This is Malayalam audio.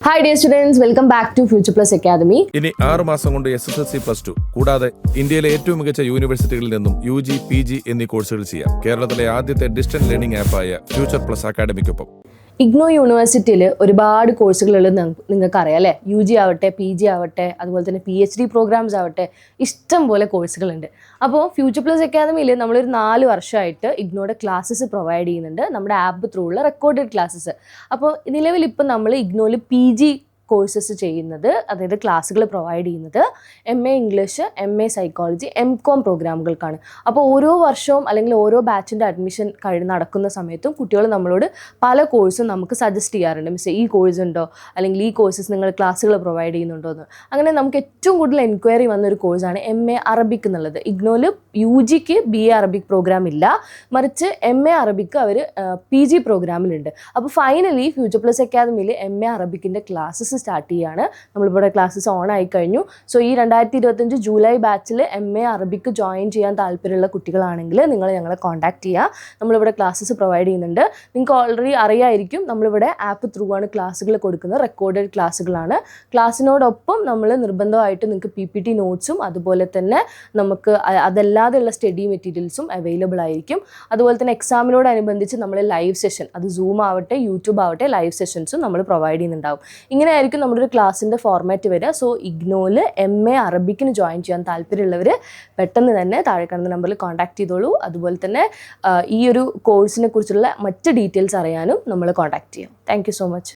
Hi dear students welcome back to future plus academy ഇനി ആറ് മാസം കൊണ്ട് S S L C plus two കൂടാതെ ഇന്ത്യയിലെ ഏറ്റവും മികച്ച യൂണിവേഴ്സിറ്റികളിൽ നിന്നും യു ജി പി ജി എന്നീ കോഴ്സുകൾ ചെയ്യാം. കേരളത്തിലെ ആദ്യത്തെ ഡിസ്റ്റൻസ് ലേണിംഗ് ആപ്പായ ഫ്യൂച്ചർ പ്ലസ് അക്കാഡമിക്കൊപ്പം ഇഗ്നോ യൂണിവേഴ്സിറ്റിയിൽ ഒരുപാട് കോഴ്സുകളുള്ളത് നിങ്ങൾക്കറിയാം അല്ലേ? യു ജി ആവട്ടെ പി ജി ആവട്ടെ അതുപോലെ തന്നെ പി എച്ച് ഡി പ്രോഗ്രാംസ് ആവട്ടെ ഇഷ്ടം പോലെ കോഴ്സുകളുണ്ട്. അപ്പോൾ ഫ്യൂച്ചർ പ്ലസ് അക്കാദമിയിൽ നമ്മളൊരു നാല് വർഷമായിട്ട് ഇഗ്നോയുടെ ക്ലാസ്സസ് പ്രൊവൈഡ് ചെയ്യുന്നുണ്ട് നമ്മുടെ ആപ്പ് ത്രൂ ഉള്ള റെക്കോർഡഡ് ക്ലാസ്സസ് അപ്പോൾ നിലവിൽ ഇപ്പം നമ്മൾ ഇഗ്നോയിൽ പി ജി കോഴ്സസ് ചെയ്യുന്നത് അതായത് ക്ലാസ്സുകൾ പ്രൊവൈഡ് ചെയ്യുന്നത് M A English M A psychology M com പ്രോഗ്രാമുകൾക്കാണ് അപ്പോൾ ഓരോ വർഷവും അല്ലെങ്കിൽ ഓരോ ബാച്ചിന്റെ അഡ്മിഷൻ കഴി നടക്കുന്ന സമയത്തും കുട്ടികൾ നമ്മളോട് പല കോഴ്സും നമുക്ക് സജസ്റ്റ് ചെയ്യാറുണ്ട്. മിസ് ഈ കോഴ്സ് ഉണ്ടോ? അല്ലെങ്കിൽ ഈ കോഴ്സസ് നിങ്ങൾ ക്ലാസ്സുകൾ പ്രൊവൈഡ് ചെയ്യുന്നുണ്ടോ എന്ന് അങ്ങനെ നമുക്ക് ഏറ്റവും കൂടുതൽ എൻക്വയറി വന്നൊരു കോഴ്സാണ് എം എ അറബിക് എന്നുള്ളത്. ഇഗ്നോയിൽ യു ജിക്ക് ബി എ അറബിക് പ്രോഗ്രാം ഇല്ല. മറിച്ച് എം എ അറബിക്ക് അവർ പി ജി പ്രോഗ്രാമിലുണ്ട് അപ്പോൾ ഫൈനലി ഫ്യൂച്ചർ പ്ലസ് അക്കാദമിയിൽ എം എ അറബിക്കിന്റെ ക്ലാസ്സസ് സ്റ്റാർട്ട് ചെയ്യുകയാണ് നമ്മളിവിടെ ക്ലാസ്സസ് ഓൺ ആയി കഴിഞ്ഞു. സോ ഈ രണ്ടായിരത്തി ഇരുപത്തഞ്ച് ജൂലൈ ബാച്ചിൽ എം എ അറബിക്ക് ജോയിൻ ചെയ്യാൻ താല്പര്യമുള്ള കുട്ടികളാണെങ്കിൽ നിങ്ങൾ ഞങ്ങളെ കോൺടാക്ട് ചെയ്യുക നമ്മളിവിടെ ക്ലാസ്സസ് പ്രൊവൈഡ് ചെയ്യുന്നുണ്ട്. നിങ്ങൾക്ക് ഓൾറെഡി അറിയായിരിക്കും നമ്മളിവിടെ ആപ്പ് ത്രൂ ആണ് ക്ലാസ്സുകൾ കൊടുക്കുന്നത്. റെക്കോർഡഡ് ക്ലാസ്സുകളാണ് ക്ലാസ്സിനോടൊപ്പം നമ്മൾ നിർബന്ധമായിട്ട് നിങ്ങൾക്ക് പി പി ടി നോട്ട്സും അതുപോലെ തന്നെ നമുക്ക് അതല്ലാതെയുള്ള സ്റ്റഡി മെറ്റീരിയൽസും അവൈലബിൾ ആയിരിക്കും. അതുപോലെ തന്നെ എക്സാമിനോടനുബന്ധിച്ച് നമ്മൾ ലൈവ് സെഷൻ അത് സൂം ആവട്ടെ യൂട്യൂബ് ആവട്ടെ ലൈവ് സെഷൻസും നമ്മൾ പ്രൊവൈഡ് ചെയ്യുന്നുണ്ടാവും. ഇങ്ങനെ ആയിരിക്കും നമ്മുടെ ഒരു ക്ലാസ്സിന്റെ ഫോർമാറ്റ് വരിക. സോ ഇഗ്നോയിൽ എം എ അറബിക്കിന് ജോയിൻ ചെയ്യാൻ താല്പര്യമുള്ളവർ പെട്ടെന്ന് തന്നെ താഴെ കാണുന്ന നമ്പറിൽ കോൺടാക്ട് ചെയ്തോളൂ. അതുപോലെ തന്നെ ഈ ഒരു കോഴ്സിനെ കുറിച്ചുള്ള മറ്റ് ഡീറ്റെയിൽസ് അറിയാനും നമ്മൾ കോൺടാക്ട് ചെയ്യാം. Thank so much